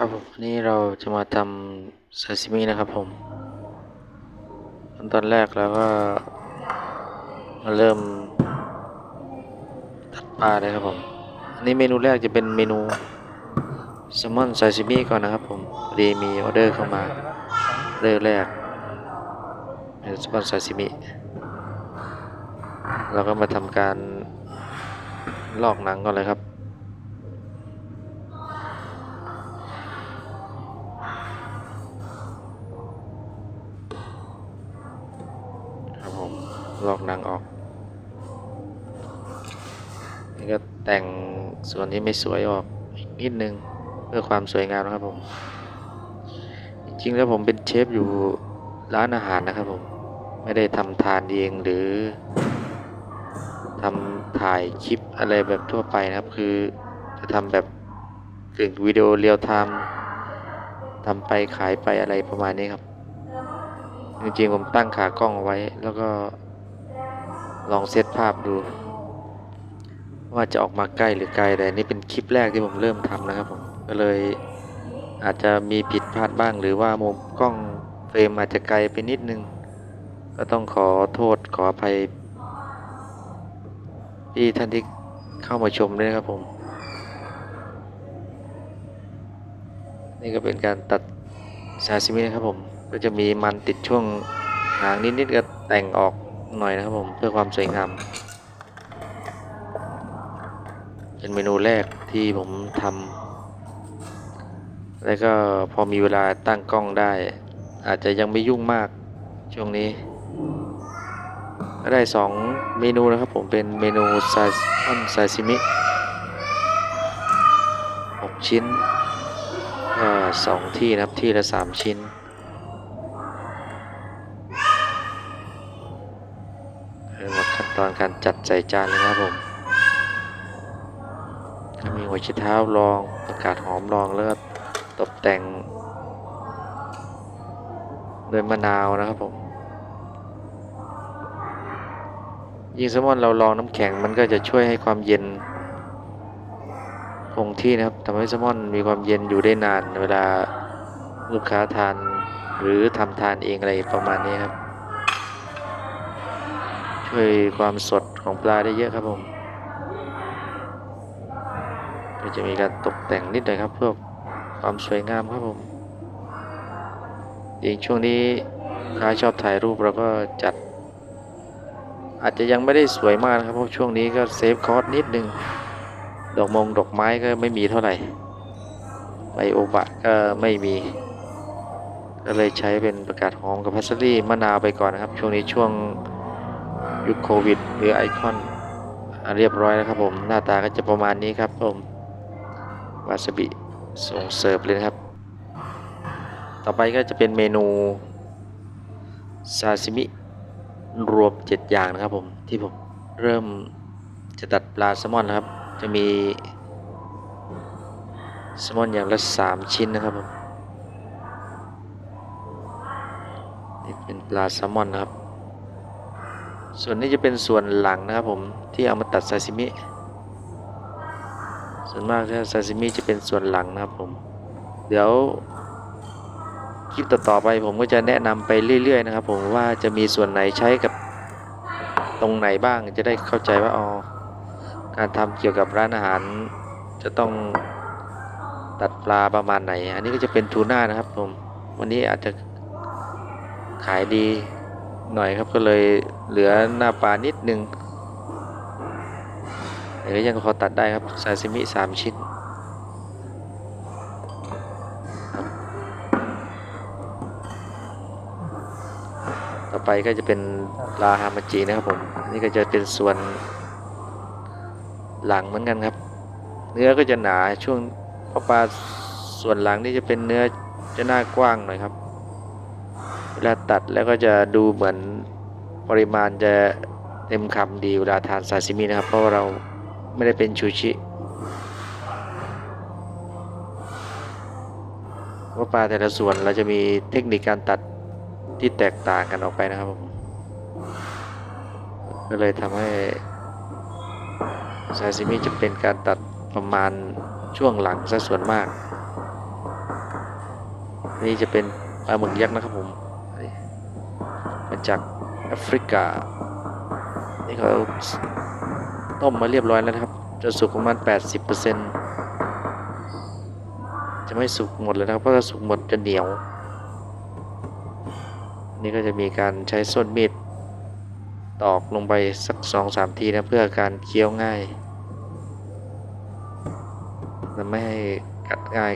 ครับผมนี้เราจะมาทำซาซิมินะครับผมขั้นตอนแรกเราก็มาเริ่มตัดปลาเลยครับผมอันนี้เมนูแรกจะเป็นเมนูแซลมอนซาซิมิก่อนนะครับผมพอดีมีออเดอร์เข้ามาเริ่มแรกเป็นแซลมอนซาซิมิเราก็มาทำการลอกหนังก่อนเลยครับ แต่งส่วนที่ไม่สวยออกนิดนึงเพื่อความสวยงามนะครับผม จริงๆแล้วผมเป็นเชฟอยู่ร้านอาหารนะครับผม ไม่ได้ทำทานเองหรือทำถ่ายคลิปอะไรแบบทั่วไปนะครับ คือจะทำแบบกึ่งวิดีโอเรียลไทม์ทำไปขายไปอะไรประมาณนี้ครับ จริงๆผมตั้งขากล้องเอาไว้แล้วก็ลองเซตภาพดู ว่าจะออกมาใกล้หรือไกลแต่นี่เป็นคลิปแรกที่ผมเริ่มทำนะครับผมก็เลยอาจจะมีผิดพลาดบ้าง หรือว่ามุมกล้องเฟรมอาจจะไกลไปนิดนึง ก็ต้องขอโทษขออภัยที่ท่านที่เข้ามาชมด้วยครับผม นี่ก็เป็นการตัดซาซิมินะครับผม ก็จะมีมันติดช่วงหางนิดๆก็แต่งออกหน่อยนะครับผม เพื่อความสวยงาม เป็นเมนูแรกที่ผมทำแล้วก็พอมีเวลาตั้งกล้องได้ อาจจะยังไม่ยุ่งมากช่วงนี้ก็ได้สองเมนูนะครับผมเป็นเมนูซาซิมซาซิมิหกชิ้นก็สองที่นะครับที่ละสามชิ้นเริ่มขั้นตอนการจัดใส่จานเลยนะครับผม มีหัวไชเท้ารองประกาศหอมรองแล้วก็ตกแต่งด้วยมะนาวนะครับผมยิ่งแซลมอนเราลองน้ำแข็งมันก็จะช่วยให้ความเย็นคงที่นะครับทำให้แซลมอนมีความเย็นอยู่ได้นานเวลาลูกค้าทานหรือทำทานเองอะไรประมาณนี้ครับ ช่วยความสดของปลาได้เยอะครับผม ก็จะมีการตกแต่งนิดหน่อยครับเพื่อความสวยงามครับผมยิงช่วงนี้ค้าชอบถ่ายรูปเราก็จัด อาจจะยังไม่ได้สวยมากนะครับเพราะช่วงนี้ก็เซฟคอสนิดนึงดอกมงดอกไม้ก็ไม่มีเท่าไหร่ไบโอบะก็ไม่มี ก็เลยใช้เป็นประกาศหอมกับพัสลี่มะนาวไปก่อนนะครับ ช่วงนี้ช่วงยุคโควิดหรือไอคอนเรียบร้อยแล้วครับผม หน้าตาก็จะประมาณนี้ครับผม วาซาบิส่งเสิร์ฟเลยนะครับ ต่อไปก็จะเป็นเมนูซาซิมิรวม 7 อย่างนะครับผม ที่ผมเริ่มจะตัดปลาแซลมอนนะครับ จะมีแซลมอนอย่างละ 3 ชิ้นนะครับผมนี่เป็นปลาแซลมอนนะครับ ส่วนนี้จะเป็นส่วนหลังนะครับผมที่เอามาตัดซาซิมิ ส่วนมากถ้าซาซิมิจะเป็นส่วนหลังนะครับผม เดี๋ยวคลิปต่อๆไปผมก็จะแนะนำไปเรื่อย ๆ นะครับ ผมว่าจะมีส่วนไหนใช้กับตรงไหนบ้างจะได้เข้าใจว่าอ๋อการทำเกี่ยวกับร้านอาหารจะต้องตัดปลาประมาณไหน อันนี้ก็จะเป็นทูน่านะครับผม วันนี้อาจจะขายดีหน่อยครับก็เลยเหลือหน้าปลานิดนึง แต่ก็ยังพอตัดได้ครับซาซิมิสามชิ้นต่อไปก็จะเป็นลาฮามาจินะครับผมอันนี่ก็จะเป็นส่วนหลังเหมือนกันครับ เนื้อก็จะหนาช่วงพราะปลาส่วนหลังนี่จะเป็นเนื้อจะหน้ากว้างหน่อยครับ เวลาตัดแล้วก็จะดูเหมือนปริมาณจะเต็มคำดีเวลาทานซาซิมินะครับ เพราะาเรา ไม่ได้เป็นชูชิว่าปลาแต่ละส่วนเราจะมีเทคนิคการตัดที่แตกต่างกันออกไปนะครับผมก็เลยทำให้ซาซิมิจะเป็นการตัดประมาณช่วงหลังซะส่วนมาก นี่จะเป็นปลาหมึกยักษ์นะครับผมมาจากแอฟริกา นี่เขาต้มมาเรียบร้อยแล้วนะครับ จะสุกประมาณ 80%จะไม่สุกหมดเลยนะครับเพราะถ้าสุกหมดจะเหนียว นี่ก็จะมีการใช้ส้นมีดตอกลงไปสักสองสามทีนะเพื่อการเคี้ยวง่ายจะไม่ให้กัดง่าย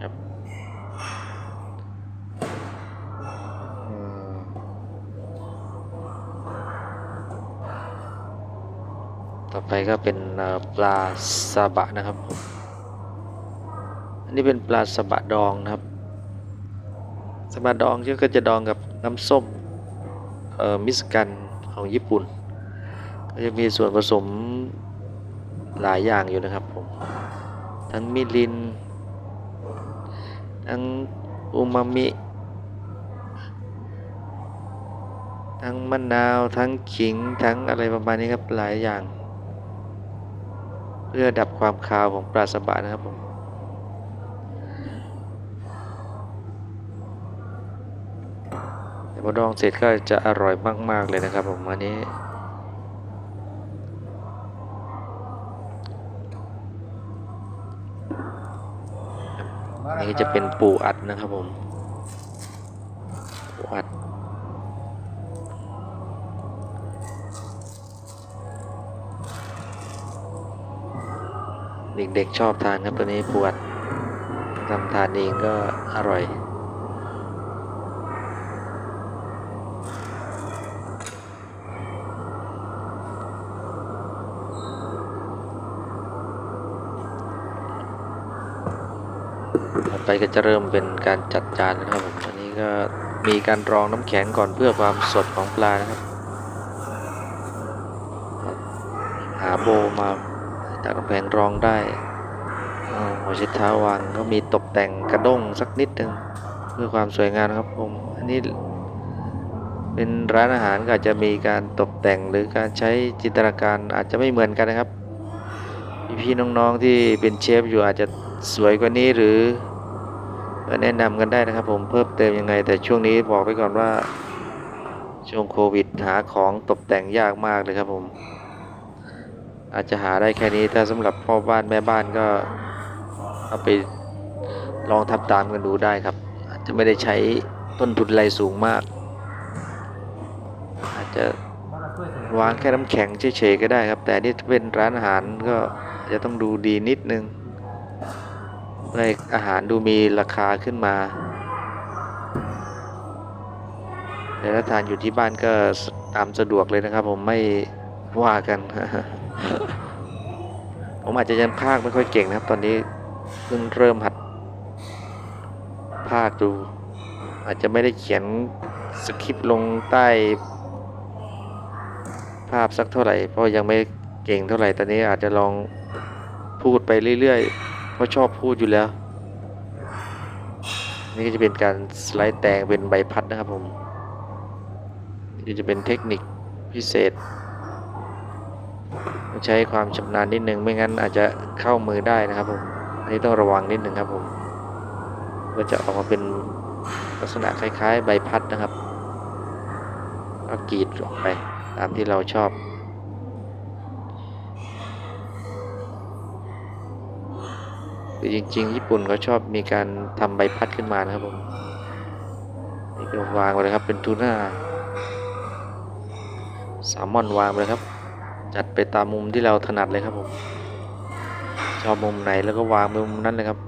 ครับเอ่อ ต่อไปก็เป็นปลาซาบะนะครับผมอันนี้เป็นปลาซาบะดองนะครับซาบะดองที่ก็จะดองกับน้ำส้มมิสกันของญี่ปุ่น ก็จะมีส่วนผสมหลายอย่างอยู่นะครับผม ทั้งมิริน ทั้งอูมามิ ทั้งมะนาว ทั้งขิง ทั้งอะไรประมาณนี้ครับหลายอย่าง เพื่อดับความคาวของปลาสบะนะครับผมพอดองเสร็จก็จะอร่อยมาก ๆ เลยนะครับผมอันนี้นนี้ก็จะเป็นปูอัดนะครับผมปูอัด เด็กๆชอบทานครับตัวนี้ปูอัดทำทานเองก็อร่อยต่อไปก็จะเริ่มเป็นการจัดจานนะครับผมอันนี้ก็มีการรองน้ำแข็งก่อนเพื่อความสดของปลานะครับ หาโบมา จากกำแพงรองได้หัวเช็ดเท้าวางก็มีตกแต่งกระด้งสักนิดหนึ่งเพื่อความสวยงามครับผม อันนี้เป็นร้านอาหารก็อาจจะมีการตกแต่งหรือการใช้จินตนาการอาจจะไม่เหมือนกันนะครับ พี่ๆน้องๆที่เป็นเชฟอยู่อาจจะสวยกว่านี้หรือแนะนำกันได้นะครับ ผมเพิ่มเติมยังไง แต่ช่วงนี้บอกไว้ก่อนว่าช่วงโควิดหาของตกแต่งยากมากเลยครับผม อาจจะหาได้แค่นี้ถ้าสำหรับพ่อบ้านแม่บ้านก็เอาไปลองทำตามกันดูได้ครับ อาจจะไม่ได้ใช้ต้นทุนอะไรสูงมาก อาจจะวางแค่น้ำแข็งเฉยๆก็ได้ครับ แต่นี่เป็นร้านอาหารก็จะต้องดูดีนิดนึงเพื่อให้อาหารดูมีราคาขึ้นมาแต่ถ้าทานอยู่ที่บ้านก็ตามสะดวกเลยนะครับ ผมไม่ว่ากัน ผมอาจจะยังพากไม่ค่อยเก่งนะครับ ตอนนี้เพิ่งเริ่มหัดพากดู อาจจะไม่ได้เขียนสคริปต์ลงใต้ภาพสักเท่าไหร่ เพราะยังไม่เก่งเท่าไหร่ ตอนนี้อาจจะลองพูดไปเรื่อยๆ เพราะชอบพูดอยู่แล้ว นี่ก็จะเป็นการสไลด์แตงเป็นใบพัดนะครับผมนี่จะเป็นเทคนิคพิเศษ ใช้ความชำนาญนิดนึงไม่งั้นอาจจะเข้ามือได้นะครับผมอันนี้ต้องระวังนิดนึงครับผมก็จะออกมาเป็นลักษณะคล้ายๆ ใบพัดนะครับก็กรีดออกไปตามที่เราชอบคือจริงๆ ญี่ปุ่นเขาชอบมีการทำใบพัดขึ้นมานะครับผมนี่ก็วางไว้เลยครับเป็นทูน่าแซลมอนวางไปเลยครับ จัดไปตามมุมที่เราถนัดเลยครับผมชอบมุมไหนแล้วก็วางไปมุมนั้นเลยครับ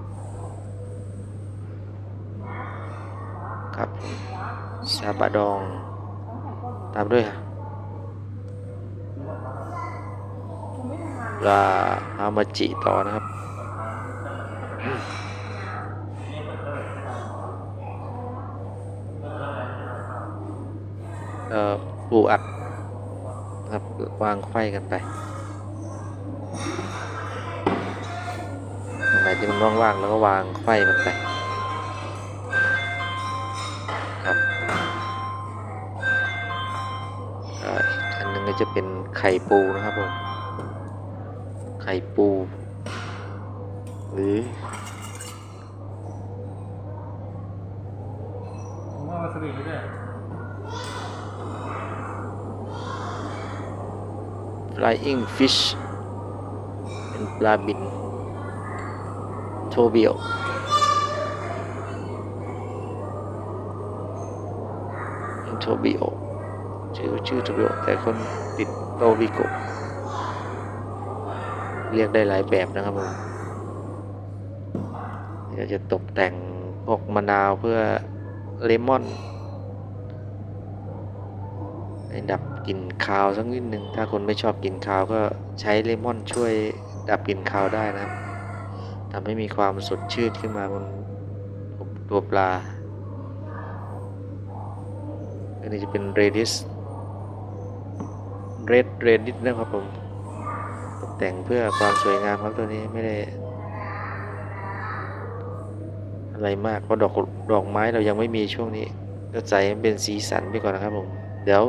ครับซาบะดอง ตามด้วยปลาฮามาจิต่อนะครับเอ่อปูอัด ครับวางไขว้กันไปตรงไหนที่มันว่างๆแล้วก็วางไขว้มันไปครับอันหนึ่งก็จะเป็นไข่ปูนะครับผมไข่ปู หรือผมว่าวาซาบิไม่ได้ flying fish เป็นปลาบิน โทเบียวโทบิโอชื่อชื่อโทบิโอแต่คนติดโตบิโกเรียกได้หลายแบบนะครับผมเดี๋ยวจะตกแต่งพวกมะนาวเพื่อเลมอนให้ดับ กลิ่นคาวสักนิดหนึ่งถ้าคนไม่ชอบกลิ่นคาวก็ใช้เลมอนช่วยดับกลิ่นคาวได้นะครับทำให้มีความสดชื่นขึ้นมาบนตัวปลาอันนี้จะเป็น redis red redis นะครับผมตกแต่งเพื่อความสวยงามครับตัวนี้ไม่ได้อะไรมากเพราะดอกดอกไม้เรายังไม่มีช่วงนี้ก็ใส่เป็นสีสันไปก่อนนะครับผมเดี๋ยว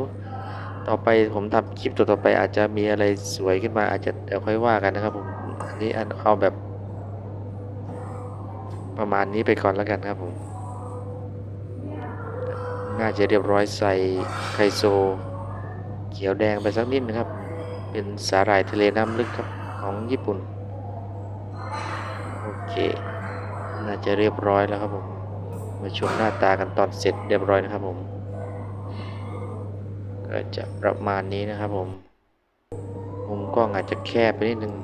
ต่อไปผมทำคลิปตัวต่อไปอาจจะมีอะไรสวยขึ้นมาอาจจะเดี๋ยวค่อยว่ากันนะครับผมอันนี้เอาแบบ ประมาณนี้ไปก่อนแล้วกันครับผมน่าจะเรียบร้อยใส่ไคโซ เขียวแดงไปสักนิดนะครับ เป็นสาหร่ายทะเลน้ำลึกครับของญี่ปุ่น โอเค น่าจะเรียบร้อยแล้วครับผม มาชมหน้าตากันตอนเสร็จเรียบร้อยนะครับผม ก็จะประมาณนี้นะครับผมมุมกล้องอาจจะแคบไปนิดนึง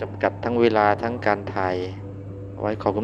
จำกัดทั้งเวลาทั้งการถ่ายไว้ขอบคุณ